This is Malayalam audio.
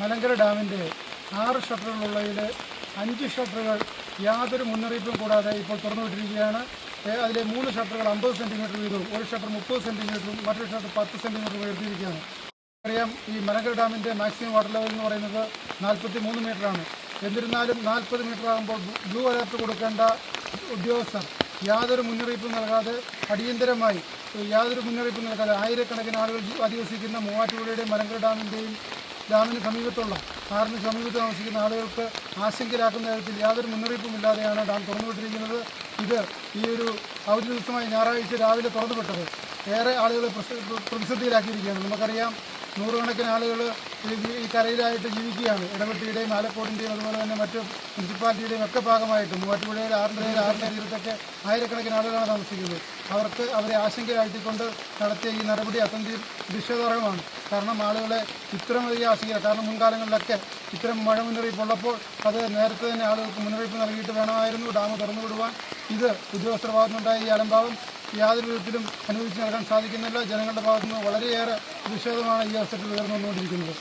മലങ്കര ഡാമിന്റെ ആറ് ഷട്ടറുകളുള്ളതിൽ അഞ്ച് ഷട്ടറുകൾ യാതൊരു മുന്നറിയിപ്പും കൂടാതെ ഇപ്പോൾ തുറന്നുവിട്ടിരിക്കുകയാണ്. അതിലെ മൂന്ന് ഷട്ടറുകൾ അമ്പത് സെന്റിമീറ്റർ വീതവും ഒരു ഷട്ടർ മുപ്പത് സെന്റിമീറ്ററും മറ്റൊരു ഷട്ടർ പത്ത് സെന്റിമീറ്ററും ഉയർത്തിയിരിക്കുകയാണ്. അറിയാം ഈ മലങ്കര ഡാമിന്റെ മാക്സിമം വാട്ടർ ലെവൽ എന്ന് പറയുന്നത് നാൽപ്പത്തി മൂന്ന് മീറ്ററാണ്. എന്നിരുന്നാലും നാൽപ്പത് മീറ്റർ ആകുമ്പോൾ ബ്ലൂ അലർട്ട് കൊടുക്കേണ്ട ഉദ്യോഗസ്ഥർ യാതൊരു മുന്നറിയിപ്പും നൽകാതെ അടിയന്തരമായി യാതൊരു മുന്നറിയിപ്പും നൽകാതെ ആയിരക്കണക്കിന് ആളുകൾ അധിവസിക്കുന്ന മൂവാറ്റുപുഴയുടെയും മലങ്കര ഡാമിന്റെയും ഡാമിന് സമീപത്തുള്ള ആറിന് സമീപത്ത് താമസിക്കുന്ന ആളുകൾക്ക് ആശങ്കയിലാക്കുന്ന തരത്തിൽ യാതൊരു മുന്നറിയിപ്പും ഇല്ലാതെയാണ് ഡാം തുറന്നുവിട്ടിരിക്കുന്നത് ഇത് ഈ ഒരു അവധി ദിവസമായ ഞായറാഴ്ച രാവിലെ തുറന്നുവിട്ടത്. ഏറെ ആളുകളെ പ്രതിസന്ധിയിലാക്കിയിരിക്കുകയാണ്. നമുക്കറിയാം നൂറുകണക്കിന് ആളുകൾ ഈ കരയിലായിട്ട് ജീവിക്കുകയാണ്. ഇടവെട്ടിയുടെയും ആലക്കോടിന്റെയും അതുപോലെ തന്നെ മറ്റ് മുനിസിപ്പാലിറ്റിയുടെയും ഒക്കെ ഭാഗമായിട്ട് മൂവാറ്റുപുഴയിൽ ആറിന്റെ ആറിന്റെ തീരത്തൊക്കെ ആയിരക്കണക്കിന് ആളുകളാണ് താമസിക്കുന്നത്. അവർക്ക് അവരെ ആശങ്കയിലാഴ്ത്തിക്കൊണ്ട് നടത്തിയ ഈ നടപടി അത്യന്തം നിഷേധാർഹമാണ് കാരണം ആളുകളെ ഇത്രമധികം ആശങ്ക കാരണം മുൻകാലങ്ങളിലൊക്കെ ഇത്തരം മഴ മുന്നറിയിപ്പ് ഉള്ളപ്പോൾ അത് നേരത്തെ തന്നെ ആളുകൾക്ക് മുന്നറിയിപ്പ് നൽകിയിട്ട് വേണമായിരുന്നു. ഡാം തുറന്നുവിടുവാൻ ഇത് ഉദ്യോഗസ്ഥർ ഭാഗത്തുനിന്നുണ്ടായ ഈ അലംഭാവം യാതൊരു വിധത്തിലും അനുവദിച്ച് നൽകാൻ സാധിക്കുന്നില്ല. ജനങ്ങളുടെ ഭാഗത്തുനിന്ന് വളരെയേറെ പ്രതിഷേധമാണ് ഈ അവസരത്തിൽ ഉയർന്നു വന്നുകൊണ്ടിരിക്കുന്നത്